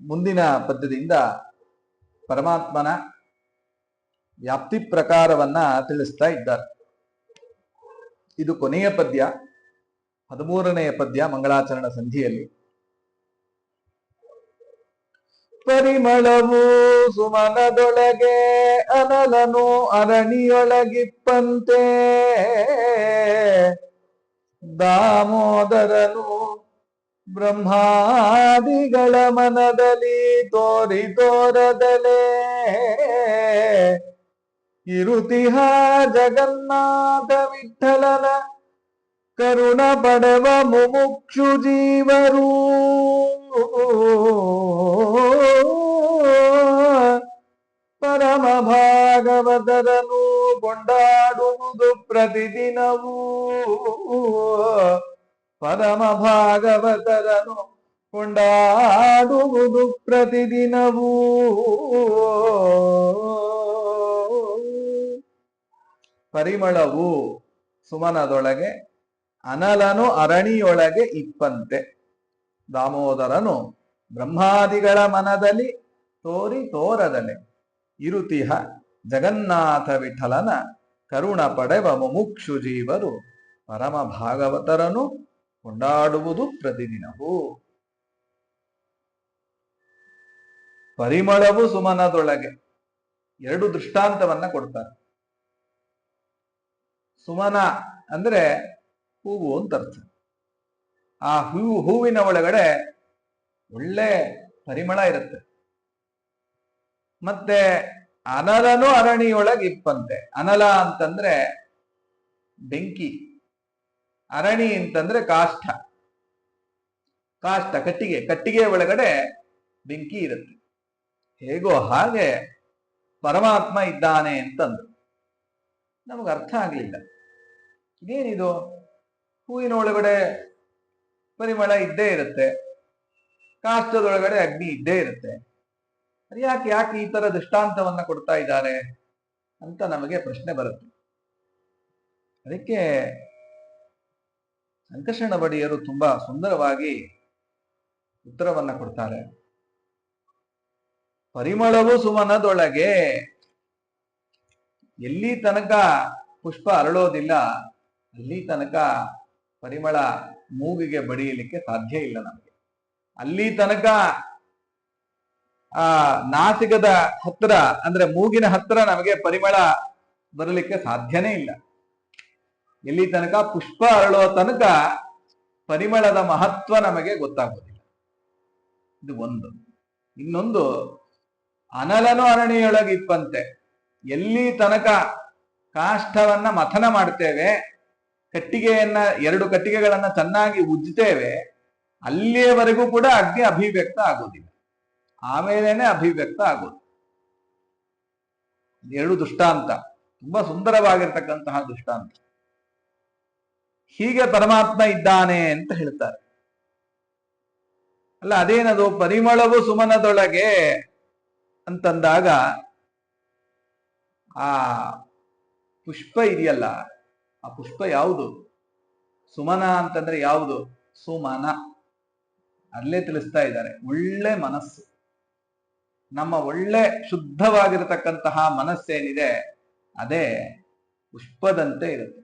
ಮುಂದಿನ ಪದ್ಯದಿಂದ ಪರಮಾತ್ಮನ ವ್ಯಾಪ್ತಿ ಪ್ರಕಾರವನ್ನ ತಿಳಿಸ್ತಾ ಇದ್ದಾರೆ. ಇದು ಕೊನೆಯ ಪದ್ಯ, ಹದಿಮೂರನೆಯ ಪದ್ಯ ಮಂಗಳಾಚರಣ ಸಂಧಿಯಲ್ಲಿ. ಪರಿಮಳವು ಸುಮನದೊಳಗೆ ಅನಲನು ಅರಣಿಯೊಳಗಿಪ್ಪಂತೆ. ದಾಮೋದರನು ಬ್ರಹ್ಮಾದಿಗಳ ಮನದಲ್ಲಿ ತೋರಿ ತೋರದಲೆ. ಇರುತಿಹ ಜಗನ್ನಾಥ ವಿಠಲನ ಕರುಣ ಪಡೆವ ಮುಮುಕ್ಷು ಜೀವರು. ಪರಮ ಭಾಗವತರನು ಕೊಂಡಾಡುವುದು ಪ್ರತಿದಿನವೂ. ಪರಮ ಭಾಗವತರನು ಕೊಂಡಾಡುವುದು ಪ್ರತಿದಿನವೂ. ಪರಿಮಳವು ಸುಮನದೊಳಗೆ, ಅನಲನು ಅರಣಿಯೊಳಗೆ ಇಪ್ಪಂತೆ. ದಾಮೋದರನು ಬ್ರಹ್ಮಾದಿಗಳ ಮನದಲ್ಲಿ ತೋರಿ ತೋರದಲೆ ಇರುತಿಹ ಜಗನ್ನಾಥ ವಿಠಲನ ಕರುಣ ಪಡೆವ ಮುಮುಕ್ಷು ಜೀವರು ಪರಮ ಭಾಗವತರನು ಕೊಂಡಾಡುವುದು ಪ್ರತಿದಿನವೂ. ಪರಿಮಳವು ಸುಮನದೊಳಗೆ ಎರಡು ದೃಷ್ಟಾಂತವನ್ನ ಕೊಡ್ತಾರೆ. ಸುಮನ ಅಂದ್ರೆ ಹೂವು ಅಂತ ಅರ್ಥ. ಆ ಹೂವು ಹೂವಿನ ಒಳಗಡೆ ಒಳ್ಳೆ ಪರಿಮಳ ಇರುತ್ತೆ. ಮತ್ತೆ ಅನಲನು ಅರಣಿಯೊಳಗೆ ಇಪ್ಪಂತೆ ಅನಲ ಅಂತಂದ್ರೆ ಬೆಂಕಿ. ಅರಣಿ ಅಂತಂದ್ರೆ ಕಾಷ್ಟ ಕಾಷ್ಟ ಕಟ್ಟಿಗೆ ಕಟ್ಟಿಗೆ ಒಳಗಡೆ ಬೆಂಕಿ ಇರುತ್ತೆ. ಹೇಗೋ ಹಾಗೆ ಪರಮಾತ್ಮ ಇದ್ದಾನೆ ಅಂತಂದು ನಮಗೆ ಅರ್ಥ ಆಗ್ಲಿಲ್ಲ. ಇದೇನಿದು ಹೂವಿನ ಒಳಗಡೆ ಪರಿಮಳ ಇದ್ದೇ ಇರುತ್ತೆ. ಕಾಷ್ಟದೊಳಗಡೆ ಅಗ್ನಿ ಇದ್ದೇ ಇರುತ್ತೆ. ಯಾಕೆ ಯಾಕೆ ಈ ತರ ದೃಷ್ಟಾಂತವನ್ನ ಕೊಡ್ತಾ ಇದ್ದಾರೆ ಅಂತ ನಮಗೆ ಪ್ರಶ್ನೆ ಬರುತ್ತೆ. ಅದಕ್ಕೆ ಸಂಕರ್ಷಣ ಬಡಿಯರು ತುಂಬಾ ಸುಂದರವಾಗಿ ಉತ್ತರವನ್ನ ಕೊಡ್ತಾರೆ. ಪರಿಮಳವು ಸುಮನದೊಳಗೆ ಎಲ್ಲಿ ತನಕ ಪುಷ್ಪ ಅರಳೋದಿಲ್ಲ, ಅಲ್ಲಿ ತನಕ ಪರಿಮಳ ಮೂಗಿಗೆ ಬಡಿಯಲಿಕ್ಕೆ ಸಾಧ್ಯ ಇಲ್ಲ ನಮಗೆ. ಅಲ್ಲಿ ತನಕ ಆ ನಾಸಿಕದ ಹತ್ರ ಅಂದ್ರೆ ಮೂಗಿನ ಹತ್ರ ನಮಗೆ ಪರಿಮಳ ಬರಲಿಕ್ಕೆ ಸಾಧ್ಯನೇ ಇಲ್ಲ. ಎಲ್ಲಿ ತನಕ ಪುಷ್ಪ ಅರಳೋ ತನಕ ಪರಿಮಳದ ಮಹತ್ವ ನಮಗೆ ಗೊತ್ತಾಗೋದಿಲ್ಲ. ಇದು ಒಂದು. ಇನ್ನೊಂದು, ಅನಲನು ಅರಣಿಯೊಳಗಿಪ್ಪಂತೆ ಎಲ್ಲಿ ತನಕ ಕಾಷ್ಟವನ್ನ ಮಥನ ಮಾಡ್ತೇವೆ, ಕಟ್ಟಿಗೆಯನ್ನ, ಎರಡು ಕಟ್ಟಿಗೆಗಳನ್ನ ಚೆನ್ನಾಗಿ ಉಜ್ಜುತ್ತೇವೆ ಅಲ್ಲಿಯವರೆಗೂ ಕೂಡ ಅಗ್ನಿ ಅಭಿವ್ಯಕ್ತ ಆಗೋದಿಲ್ಲ. ಆಮೇಲೇನೆ ಅಭಿವ್ಯಕ್ತ ಆಗೋದು. ಎರಡು ದೃಷ್ಟಾಂತ. ತುಂಬಾ ಸುಂದರವಾಗಿರ್ತಕ್ಕಂತಹ ದೃಷ್ಟಾಂತ. ಹೀಗೆ ಪರಮಾತ್ಮ ಇದ್ದಾನೆ ಅಂತ ಹೇಳ್ತಾರೆ. ಅಲ್ಲ, ಅದೇನದು? ಪರಿಮಳವು ಸುಮನದೊಳಗೆ ಅಂತಂದಾಗ ಆ ಪುಷ್ಪ ಇದೆಯಲ್ಲ, ಆ ಪುಷ್ಪ ಯಾವುದು? ಸುಮನ ಅಂತಂದ್ರೆ ಯಾವುದು? ಸುಮನ. ಅಲ್ಲೇ ತಿಳಿಸ್ತಾ ಇದ್ದಾರೆ, ಒಳ್ಳೆ ಮನಸ್ಸು. ನಮ್ಮ ಒಳ್ಳೆ ಶುದ್ಧವಾಗಿರತಕ್ಕಂತಹ ಮನಸ್ಸೇನಿದೆ, ಅದೇ ಪುಷ್ಪದಂತೆ ಇರುತ್ತೆ.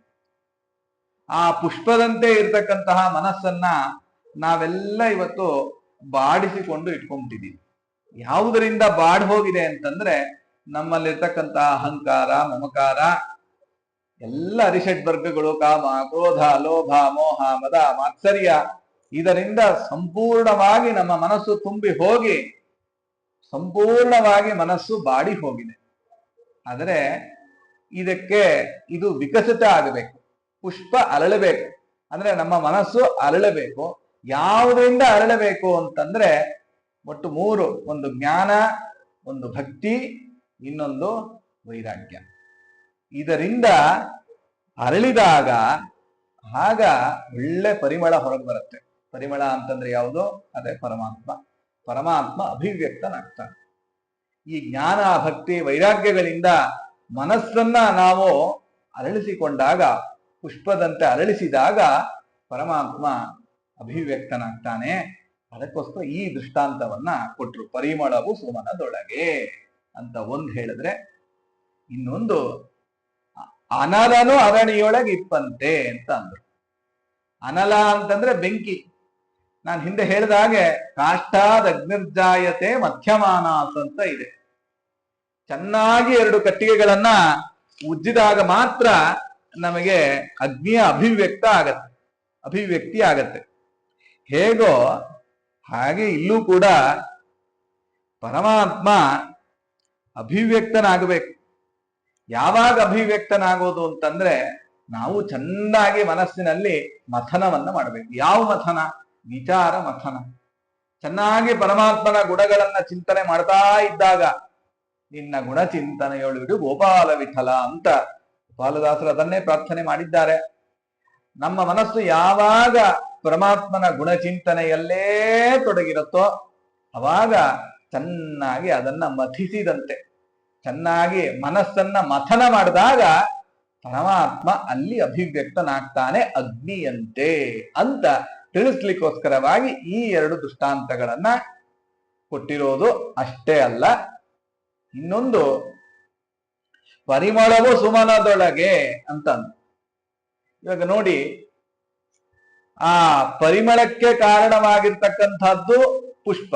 ಆ ಪುಷ್ಪದಂತೆ ಇರತಕ್ಕಂತಹ ಮನಸ್ಸನ್ನ ನಾವೆಲ್ಲ ಇವತ್ತು ಬಾಡಿಸಿಕೊಂಡು ಇಟ್ಕೊಂಡ್ಬಿಟ್ಟಿದ್ದೀವಿ. ಯಾವುದರಿಂದ ಬಾಡ್ ಹೋಗಿದೆ ಅಂತಂದ್ರೆ ನಮ್ಮಲ್ಲಿರ್ತಕ್ಕಂತಹ ಅಹಂಕಾರ, ಮಮಕಾರ, ಎಲ್ಲ ಅರಿಷಡ್ ವರ್ಗಗಳು, ಕಾಮ, ಕ್ರೋಧ, ಲೋಭ, ಮೋಹ, ಮದ, ಮಾತ್ಸರ್ಯ, ಇದರಿಂದ ಸಂಪೂರ್ಣವಾಗಿ ನಮ್ಮ ಮನಸ್ಸು ತುಂಬಿ ಹೋಗಿ ಸಂಪೂರ್ಣವಾಗಿ ಮನಸ್ಸು ಬಾಡಿ ಹೋಗಿದೆ. ಆದರೆ ಇದಕ್ಕೆ ಇದು ವಿಕಸಿತ ಆಗಬೇಕು. ಪುಷ್ಪ ಅರಳಬೇಕು. ಅಂದ್ರೆ ನಮ್ಮ ಮನಸ್ಸು ಅರಳಬೇಕು. ಯಾವುದರಿಂದ ಅರಳಬೇಕು ಅಂತಂದ್ರೆ ಒಟ್ಟು ಮೂರು, ಒಂದು ಜ್ಞಾನ, ಒಂದು ಭಕ್ತಿ, ಇನ್ನೊಂದು ವೈರಾಗ್ಯ. ಇದರಿಂದ ಅರಳಿದಾಗ ಆಗ ಒಳ್ಳೆ ಪರಿಮಳ ಹೊರಗೆ ಬರುತ್ತೆ. ಪರಿಮಳ ಅಂತಂದ್ರೆ ಯಾವುದು? ಅದೇ ಪರಮಾತ್ಮ. ಪರಮಾತ್ಮ ಅಭಿವ್ಯಕ್ತನಾಗ್ತಾನೆ ಈ ಜ್ಞಾನ, ಭಕ್ತಿ, ವೈರಾಗ್ಯಗಳಿಂದ ಮನಸ್ಸನ್ನ ನಾವು ಅರಳಿಸಿಕೊಂಡಾಗ ಪುಷ್ಪದಂತೆ ಅರಳಿಸಿದಾಗ ಪರಮಾತ್ಮ ಅಭಿವ್ಯಕ್ತನಾಗ್ತಾನೆ. ಅದಕ್ಕೋಸ್ಕರ ಈ ದೃಷ್ಟಾಂತವನ್ನ ಕೊಟ್ರು. ಪರಿಮಳವು ಸುಮನದೊಳಗೆ ಅಂತ ಒಂದು ಹೇಳಿದ್ರೆ ಇನ್ನೊಂದು ಅನಲನು ಅರಣಿಯೊಳಗೆ ಇಪ್ಪಂತೆ ಅಂತ ಅಂದ್ರು. ಅನಲ ಅಂತಂದ್ರೆ ಬೆಂಕಿ. ನಾನು ಹಿಂದೆ ಹೇಳಿದ ಹಾಗೆ ಕಾಷ್ಟಾದ ಅಗ್ನಿರ್ಜಾಯತೆ ಮಧ್ಯಮಾನಾಸ್ ಅಂತ ಇದೆ. ಚೆನ್ನಾಗಿ ಎರಡು ಕಟ್ಟಿಗೆಗಳನ್ನ ಉಜ್ಜಿದಾಗ ಮಾತ್ರ ನಮಗೆ ಅಗ್ನಿಯ ಅಭಿವ್ಯಕ್ತ ಆಗತ್ತೆ, ಅಭಿವ್ಯಕ್ತಿ ಆಗತ್ತೆ. ಹೇಗೋ ಹಾಗೆ ಇಲ್ಲೂ ಕೂಡ ಪರಮಾತ್ಮ ಅಭಿವ್ಯಕ್ತನಾಗಬೇಕು. ಯಾವಾಗ ಅಭಿವ್ಯಕ್ತನಾಗೋದು ಅಂತಂದ್ರೆ ನಾವು ಚೆನ್ನಾಗಿ ಮನಸ್ಸಿನಲ್ಲಿ ಮಥನವನ್ನ ಮಾಡಬೇಕು. ಯಾವ ಮಥನ? ವಿಚಾರ ಮಥನ. ಚೆನ್ನಾಗಿ ಪರಮಾತ್ಮನ ಗುಣಗಳನ್ನ ಚಿಂತನೆ ಮಾಡ್ತಾ ಇದ್ದಾಗ, ನಿನ್ನ ಗುಣ ಚಿಂತನೆಯೊಳಗಿಡು ಗೋಪಾಲ ವಿಠಲ ಅಂತ ಬಾಲದಾಸರು ಅದನ್ನೇ ಪ್ರಾರ್ಥನೆ ಮಾಡಿದ್ದಾರೆ. ನಮ್ಮ ಮನಸ್ಸು ಯಾವಾಗ ಪರಮಾತ್ಮನ ಗುಣಚಿಂತನೆಯಲ್ಲೇ ತೊಡಗಿರುತ್ತೋ ಅವಾಗ ಚೆನ್ನಾಗಿ ಅದನ್ನ ಮಥಿಸಿದಂತೆ, ಚೆನ್ನಾಗಿ ಮನಸ್ಸನ್ನ ಮಥನ ಮಾಡಿದಾಗ ಪರಮಾತ್ಮ ಅಲ್ಲಿ ಅಭಿವ್ಯಕ್ತನಾಗ್ತಾನೆ ಅಗ್ನಿಯಂತೆ ಅಂತ ತಿಳಿಸ್ಲಿಕ್ಕೋಸ್ಕರವಾಗಿ ಈ ಎರಡು ದೃಷ್ಟಾಂತಗಳನ್ನ ಕೊಟ್ಟಿರೋದು ಅಷ್ಟೇ ಅಲ್ಲ. ಇನ್ನೊಂದು ಪರಿಮಳವು ಸುಮನದೊಳಗೆ ಅಂತ. ಇವಾಗ ನೋಡಿ, ಆ ಪರಿಮಳಕ್ಕೆ ಕಾರಣವಾಗಿರ್ತಕ್ಕಂಥದ್ದು ಪುಷ್ಪ.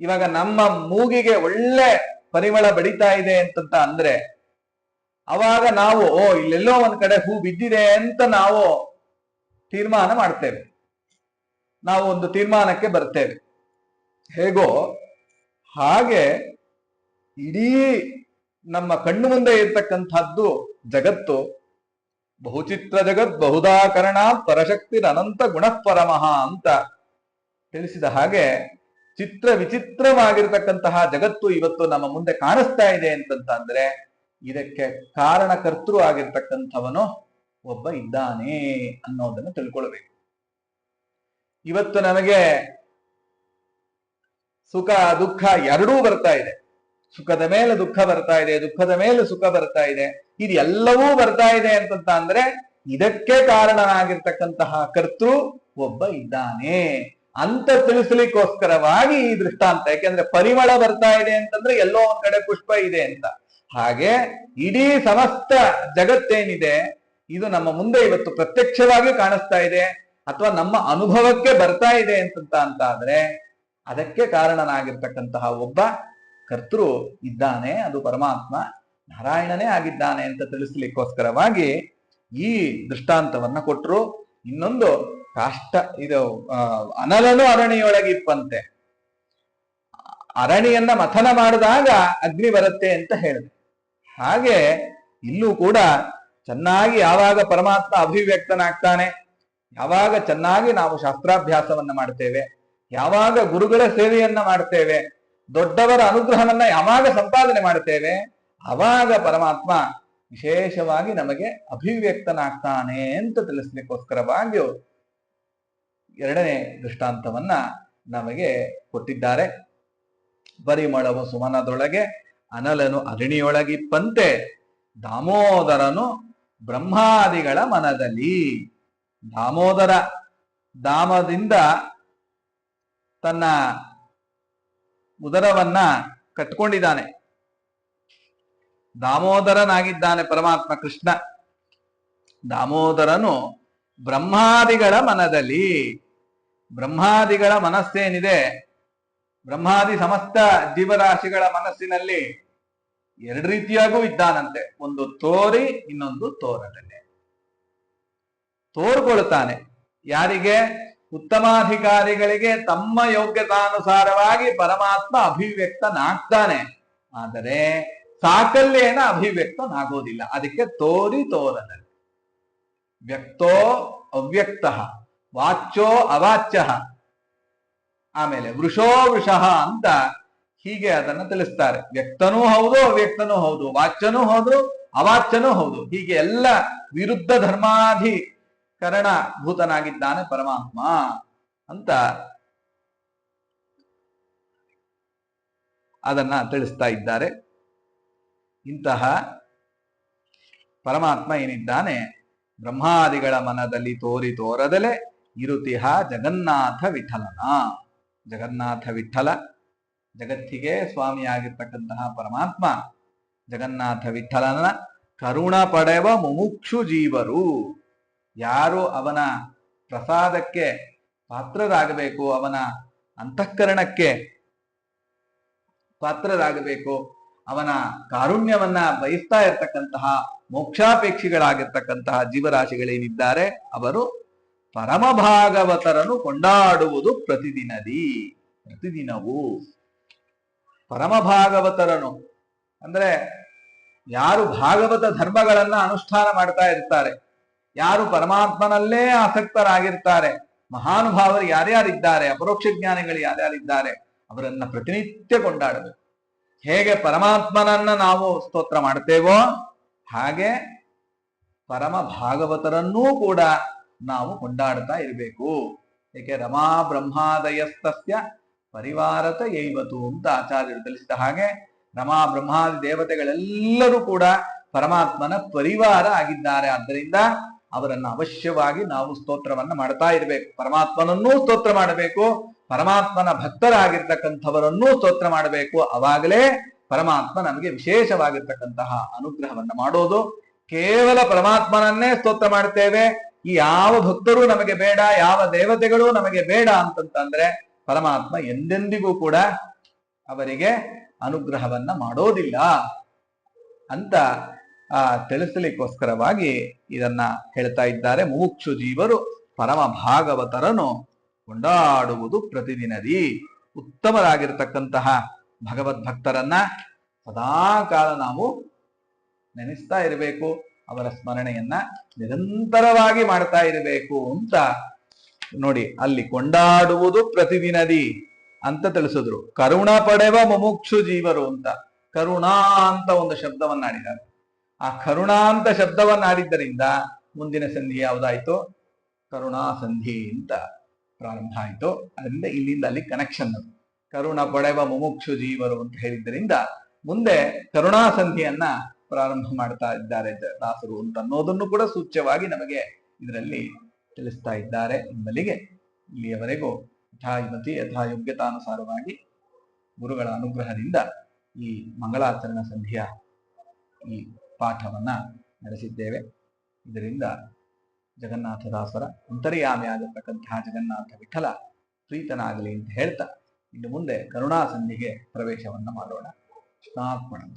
ಇವಾಗ ನಮ್ಮ ಮೂಗಿಗೆ ಒಳ್ಳೆ ಪರಿಮಳ ಬಡಿತಾ ಇದೆ ಅಂತಂತ ಅಂದ್ರೆ, ಅವಾಗ ನಾವು, ಓ, ಇಲ್ಲೆಲ್ಲೋ ಒಂದ್ ಕಡೆ ಹೂ ಬಿದ್ದಿದೆ ಅಂತ ನಾವು ತೀರ್ಮಾನ ಮಾಡ್ತೇವೆ. ನಾವು ಒಂದು ತೀರ್ಮಾನಕ್ಕೆ ಬರ್ತೇವೆ. ಹೇಗೋ, ಹಾಗೆ ಇಡೀ ನಮ್ಮ ಕಣ್ಣು ಮುಂದೆ ಇರ್ತಕ್ಕಂಥದ್ದು ಜಗತ್ತು. ಬಹುಚಿತ್ರ ಜಗತ್ ಬಹುದಾಕರಣ ಪರಶಕ್ತಿ ಅನಂತ ಗುಣಪರಮಃ ಅಂತ ತಿಳಿಸಿದ ಹಾಗೆ ಚಿತ್ರ ವಿಚಿತ್ರವಾಗಿರ್ತಕ್ಕಂತಹ ಜಗತ್ತು ಇವತ್ತು ನಮ್ಮ ಮುಂದೆ ಕಾಣಿಸ್ತಾ ಇದೆ ಅಂತಂತ ಅಂದ್ರೆ ಇದಕ್ಕೆ ಕಾರಣಕರ್ತೃ ಆಗಿರ್ತಕ್ಕಂಥವನು ಒಬ್ಬ ಇದ್ದಾನೆ ಅನ್ನೋದನ್ನು ತಿಳ್ಕೊಳ್ಬೇಕು. ಇವತ್ತು ನಮಗೆ ಸುಖ, ದುಃಖ ಎರಡೂ ಬರ್ತಾ ಇದೆ. ಸುಖದ ಮೇಲೆ ದುಃಖ ಬರ್ತಾ ಇದೆ, ದುಃಖದ ಮೇಲೆ ಸುಖ ಬರ್ತಾ ಇದೆ, ಇದು ಎಲ್ಲವೂ ಬರ್ತಾ ಇದೆ ಅಂತಂತ ಅಂದ್ರೆ ಇದಕ್ಕೆ ಕಾರಣನಾಗಿರ್ತಕ್ಕಂತಹ ಕರ್ತೃ ಒಬ್ಬ ಇದ್ದಾನೆ ಅಂತ ತಿಳಿಸ್ಲಿಕ್ಕೋಸ್ಕರವಾಗಿ ಈ ದೃಷ್ಟಾಂತ. ಯಾಕೆಂದ್ರೆ ಪರಿಮಳ ಬರ್ತಾ ಇದೆ ಅಂತಂದ್ರೆ ಎಲ್ಲೋ ಒಂದ್ ಕಡೆ ಪುಷ್ಪ ಇದೆ ಅಂತ. ಹಾಗೆ ಇಡೀ ಸಮಸ್ತ ಜಗತ್ತೇನಿದೆ, ಇದು ನಮ್ಮ ಮುಂದೆ ಇವತ್ತು ಪ್ರತ್ಯಕ್ಷವಾಗಿ ಕಾಣಿಸ್ತಾ ಇದೆ, ಅಥವಾ ನಮ್ಮ ಅನುಭವಕ್ಕೆ ಬರ್ತಾ ಇದೆ ಅಂತಂತ ಅಂತ ಆದ್ರೆ ಅದಕ್ಕೆ ಕಾರಣನಾಗಿರ್ತಕ್ಕಂತಹ ಒಬ್ಬ ಕರ್ತೃ ಇದ್ದಾನೆ, ಅದು ಪರಮಾತ್ಮ, ನಾರಾಯಣನೇ ಆಗಿದ್ದಾನೆ ಅಂತ ತಿಳಿಸ್ಲಿಕ್ಕೋಸ್ಕರವಾಗಿ ಈ ದೃಷ್ಟಾಂತವನ್ನ ಕೊಟ್ರು. ಇನ್ನೊಂದು ಕಾಷ್ಟ, ಇದು ಅನಲನು ಅನಲನು ಅರಣಿಯೊಳಗಿಪ್ಪಂತೆ. ಅರಣಿಯನ್ನ ಮಥನ ಮಾಡಿದಾಗ ಅಗ್ನಿ ಬರುತ್ತೆ ಅಂತ ಹೇಳಿದೆ. ಹಾಗೆ ಇಲ್ಲೂ ಕೂಡ ಚೆನ್ನಾಗಿ ಯಾವಾಗ ಪರಮಾತ್ಮ ಅಭಿವ್ಯಕ್ತನಾಗ್ತಾನೆ, ಯಾವಾಗ ಚೆನ್ನಾಗಿ ನಾವು ಶಾಸ್ತ್ರಾಭ್ಯಾಸವನ್ನ ಮಾಡ್ತೇವೆ, ಯಾವಾಗ ಗುರುಗಳ ಸೇವೆಯನ್ನ ಮಾಡ್ತೇವೆ ದೊಡ್ಡವರ ಅನುಗ್ರಹವನ್ನ ಯಾವಾಗ ಸಂಪಾದನೆ ಮಾಡುತ್ತೇವೆ, ಅವಾಗ ಪರಮಾತ್ಮ ವಿಶೇಷವಾಗಿ ನಮಗೆ ಅಭಿವ್ಯಕ್ತನಾಗ್ತಾನೆ ಅಂತ ತಿಳಿಸ್ಲಿಕ್ಕೋಸ್ಕರವಾಗಿ ಎರಡನೇ ದೃಷ್ಟಾಂತವನ್ನ ನಮಗೆ ಕೊಟ್ಟಿದ್ದಾರೆ. ಪರಿಮಳವು ಸುಮನದೊಳಗೆ, ಅನಲನು ಅರಣಿಯೊಳಗಿಪ್ಪಂತೆ, ದಾಮೋದರನು ಬ್ರಹ್ಮಾದಿಗಳ ಮನದಲ್ಲಿ. ದಾಮೋದರ ದಾಮದಿಂದ ತನ್ನ ಉದರವನ್ನ ಕಟ್ಕೊಂಡಿದ್ದಾನೆ. ದಾಮೋದರನಾಗಿದ್ದಾನೆ ಪರಮಾತ್ಮ ಕೃಷ್ಣ. ದಾಮೋದರನು ಬ್ರಹ್ಮಾದಿಗಳ ಮನದಲ್ಲಿ, ಬ್ರಹ್ಮಾದಿಗಳ ಮನಸ್ಸೇನಿದೆ, ಬ್ರಹ್ಮಾದಿ ಸಮಸ್ತ ಜೀವರಾಶಿಗಳ ಮನಸ್ಸಿನಲ್ಲಿ ಎರಡು ರೀತಿಯಾಗೂ ಇದ್ದಾನಂತೆ. ಒಂದು ತೋರಿ, ಇನ್ನೊಂದು ತೋರದಲ್ಲೇ ತೋರ್ಕೊಳ್ತಾನೆ ಯಾರಿಗೆ? ಉತ್ತಮಾಧಿಕಾರಿಗಳಿಗೆ ತಮ್ಮ ಯೋಗ್ಯತಾನುಸಾರವಾಗಿ ಪರಮಾತ್ಮ ಅಭಿವ್ಯಕ್ತನಾಗ್ತಾನೆ. ಆದರೆ ಸಾಕಲ್ಯೇನ ಅಭಿವ್ಯಕ್ತನಾಗೋದಿಲ್ಲ. ಅದಕ್ಕೆ ತೋರಿ ತೋರದಲ್ಲಿ ವ್ಯಕ್ತೋ ಅವ್ಯಕ್ತ, ವಾಚ್ಯೋ ಅವಾಚ್ಯ. ಆಮೇಲೆ ವೃಷೋ ವೃಷಃ ಅಂತ ಹೀಗೆ ಅದನ್ನ ತಿಳಿಸ್ತಾರೆ. ವ್ಯಕ್ತನೂ ಹೌದು, ಅವ್ಯಕ್ತನೂ ಹೌದು, ವಾಚ್ಯನೂ ಹೌದು, ಅವಾಚ್ಯನೂ ಹೌದು. ಹೀಗೆ ಎಲ್ಲ ವಿರುದ್ಧ ಧರ್ಮಾಧಿಕರಣ ಭೂತನಾಗಿದ್ದಾನೆ ಪರಮಾತ್ಮ ಅಂತ ಅದನ್ನ ತಿಳಿಸ್ತಾ ಇದ್ದಾರೆ. ಇಂತಹ ಪರಮಾತ್ಮ ಏನಿದ್ದಾನೆ? ಬ್ರಹ್ಮಾದಿಗಳ ಮನದಲ್ಲಿ ತೋರಿ ತೋರದಲೆ ಇರುತಿಹ ಜಗನ್ನಾಥ ವಿಠಲನ. ಜಗನ್ನಾಥ ವಿಠಲ, ಜಗತ್ತಿಗೆ ಸ್ವಾಮಿಯಾಗಿರ್ತಕ್ಕಂತಹ ಪರಮಾತ್ಮ ಜಗನ್ನಾಥ ವಿಠಲನ, ಕರುಣ ಪಡೆವ ಮುಮುಕ್ಷು ಜೀವರು. ಯಾರು ಅವನ ಪ್ರಸಾದಕ್ಕೆ ಪಾತ್ರರಾಗಬೇಕು, ಅವನ ಅಂತಃಕರಣಕ್ಕೆ ಪಾತ್ರರಾಗಬೇಕು, ಅವನ ಕಾರುಣ್ಯವನ್ನ ಬಯಸ್ತಾ ಇರ್ತಕ್ಕಂತಹ ಮೋಕ್ಷಾಪೇಕ್ಷಿಗಳಾಗಿರ್ತಕ್ಕಂತಹ ಜೀವರಾಶಿಗಳೇನಿದ್ದಾರೆ, ಅವರು ಪರಮ ಭಾಗವತರನ್ನು ಕೊಂಡಾಡುವುದು ಪ್ರತಿದಿನದಿ, ಪ್ರತಿದಿನವೂ. ಪರಮ ಭಾಗವತರನು ಅಂದ್ರೆ ಯಾರು ಭಾಗವತ ಧರ್ಮಗಳನ್ನ ಅನುಷ್ಠಾನ ಮಾಡ್ತಾ ಇರ್ತಾರೆ ಯಾರು ಪರಮಾತ್ಮನಲ್ಲೇ ಆಸಕ್ತರಾಗಿರ್ತಾರೆ? ಮಹಾನುಭಾವರು ಯಾರ್ಯಾರಿದ್ದಾರೆ? ಅಪರೋಕ್ಷ ಜ್ಞಾನಿಗಳು ಯಾರ್ಯಾರಿದ್ದಾರೆ? ಅವರನ್ನ ಪ್ರತಿನಿತ್ಯ ಕೊಂಡಾಡಬೇಕು. ಹೇಗೆ ಪರಮಾತ್ಮನನ್ನ ನಾವು ಸ್ತೋತ್ರ ಮಾಡ್ತೇವೋ ಹಾಗೆ ಪರಮ ಭಾಗವತರನ್ನೂ ಕೂಡ ನಾವು ಕೊಂಡಾಡ್ತಾ ಇರಬೇಕು. ಏಕೆ ರಮಾ ಬ್ರಹ್ಮಾದಯಸ್ತಸ್ಯ ಪರಿವಾರತ ಯೈವತು ಅಂತ ಆಚಾರ್ಯರು ತಿಳಿಸಿದ ಹಾಗೆ ರಮಾ ಬ್ರಹ್ಮಾದಿ ದೇವತೆಗಳೆಲ್ಲರೂ ಕೂಡ ಪರಮಾತ್ಮನ ಪರಿವಾರ ಆಗಿದ್ದಾರೆ. ಆದ್ದರಿಂದ ಅವರನ್ನ ಅವಶ್ಯವಾಗಿ ನಾವು ಸ್ತೋತ್ರವನ್ನ ಮಾಡ್ತಾ ಇರಬೇಕು. ಪರಮಾತ್ಮನನ್ನೂ ಸ್ತೋತ್ರ ಮಾಡಬೇಕು. ಪರಮಾತ್ಮನ ಭಕ್ತರಾಗಿರ್ತಕ್ಕಂಥವರನ್ನೂ ಸ್ತೋತ್ರ ಮಾಡಬೇಕು. ಅವಾಗಲೇ ಪರಮಾತ್ಮ ನಮಗೆ ವಿಶೇಷವಾಗಿರ್ತಕ್ಕಂತಹ ಅನುಗ್ರಹವನ್ನ ಮಾಡೋದು. ಕೇವಲ ಪರಮಾತ್ಮನನ್ನೇ ಸ್ತೋತ್ರ ಮಾಡ್ತೇವೆ. ಈ ಯಾವ ಭಕ್ತರು ನಮಗೆ ಬೇಡ, ಯಾವ ದೇವತೆಗಳು ನಮಗೆ ಬೇಡ ಅಂತಂತಂದ್ರೆ ಪರಮಾತ್ಮ ಎಂದೆಂದಿಗೂ ಕೂಡ ಅವರಿಗೆ ಅನುಗ್ರಹವನ್ನ ಮಾಡೋದಿಲ್ಲ ಅಂತ ಆ ತಿಳಿಸಲಿಕ್ಕೋಸ್ಕರವಾಗಿ ಇದನ್ನ ಹೇಳ್ತಾ ಇದ್ದಾರೆ. ಮುಮುಕ್ಷು ಜೀವರು ಪರಮ ಭಾಗವತರನು ಕೊಂಡಾಡುವುದು ಪ್ರತಿದಿನದಿ. ಉತ್ತಮರಾಗಿರ್ತಕ್ಕಂತಹ ಭಗವದ್ಭಕ್ತರನ್ನ ಸದಾ ಕಾಲ ನಾವು ನೆನೆಸ್ತಾ ಇರಬೇಕು. ಅವರ ಸ್ಮರಣೆಯನ್ನ ನಿರಂತರವಾಗಿ ಮಾಡ್ತಾ ಇರಬೇಕು ಅಂತ ನೋಡಿ, ಅಲ್ಲಿ ಕೊಂಡಾಡುವುದು ಪ್ರತಿದಿನದಿ ಅಂತ ತಿಳಿಸಿದ್ರು. ಕರುಣ ಪಡೆವ ಮುಮುಕ್ಷು ಜೀವರು ಅಂತ. ಕರುಣಾ ಅಂತ ಒಂದು ಶಬ್ದವನ್ನ ಆಡಿದ್ದಾರೆ ಆ ಕರುಣಾಂತ ಶಬ್ದವನ್ನ ಆಡಿದ್ದರಿಂದ ಮುಂದಿನ ಸಂಧಿ ಯಾವ್ದಾಯ್ತು? ಕರುಣಾ ಸಂಧಿ ಅಂತ ಪ್ರಾರಂಭ ಆಯಿತು. ಅದರಿಂದ ಇಲ್ಲಿಂದ ಅಲ್ಲಿ ಕನೆಕ್ಷನ್ ಅದು. ಕರುಣ ಪಡೆವ ಮುಮುಕ್ಷು ಜೀವರು ಅಂತ ಹೇಳಿದ್ದರಿಂದ ಮುಂದೆ ಕರುಣಾ ಸಂಧಿಯನ್ನ ಪ್ರಾರಂಭ ಮಾಡ್ತಾ ಇದ್ದಾರೆ ದಾಸರು ಅಂತ ಅನ್ನೋದನ್ನು ಕೂಡ ಸೂಚ್ಯವಾಗಿ ನಮಗೆ ಇದರಲ್ಲಿ ತಿಳಿಸ್ತಾ ಇದ್ದಾರೆ ಎಂಬಲ್ಲಿಗೆ ಇಲ್ಲಿಯವರೆಗೂ ಯಥಾಯುಮತಿ ಯಥಾಯೋಗ್ಯತಾನುಸಾರವಾಗಿ ಗುರುಗಳ ಅನುಗ್ರಹದಿಂದ ಈ ಮಂಗಳಾಚರಣ ಸಂಧಿಯ ಈ ಪಾಠವನ್ನ ನಡೆಸಿದ್ದೇವೆ. ಇದರಿಂದ ಜಗನ್ನಾಥದಾಸರ ಅಂತರ್ಯಾಮಿಯಾಗಿರ್ತಕ್ಕಂತಹ ಜಗನ್ನಾಥ ವಿಠಲ ಪ್ರೀತನಾಗಲಿ ಅಂತ ಹೇಳ್ತಾ ಇನ್ನು ಮುಂದೆ ಕರುಣಾಸಂಧಿಗೆ ಪ್ರವೇಶವನ್ನು ಮಾಡೋಣ. ಕೃಷ್ಣಾರ್ಪಣ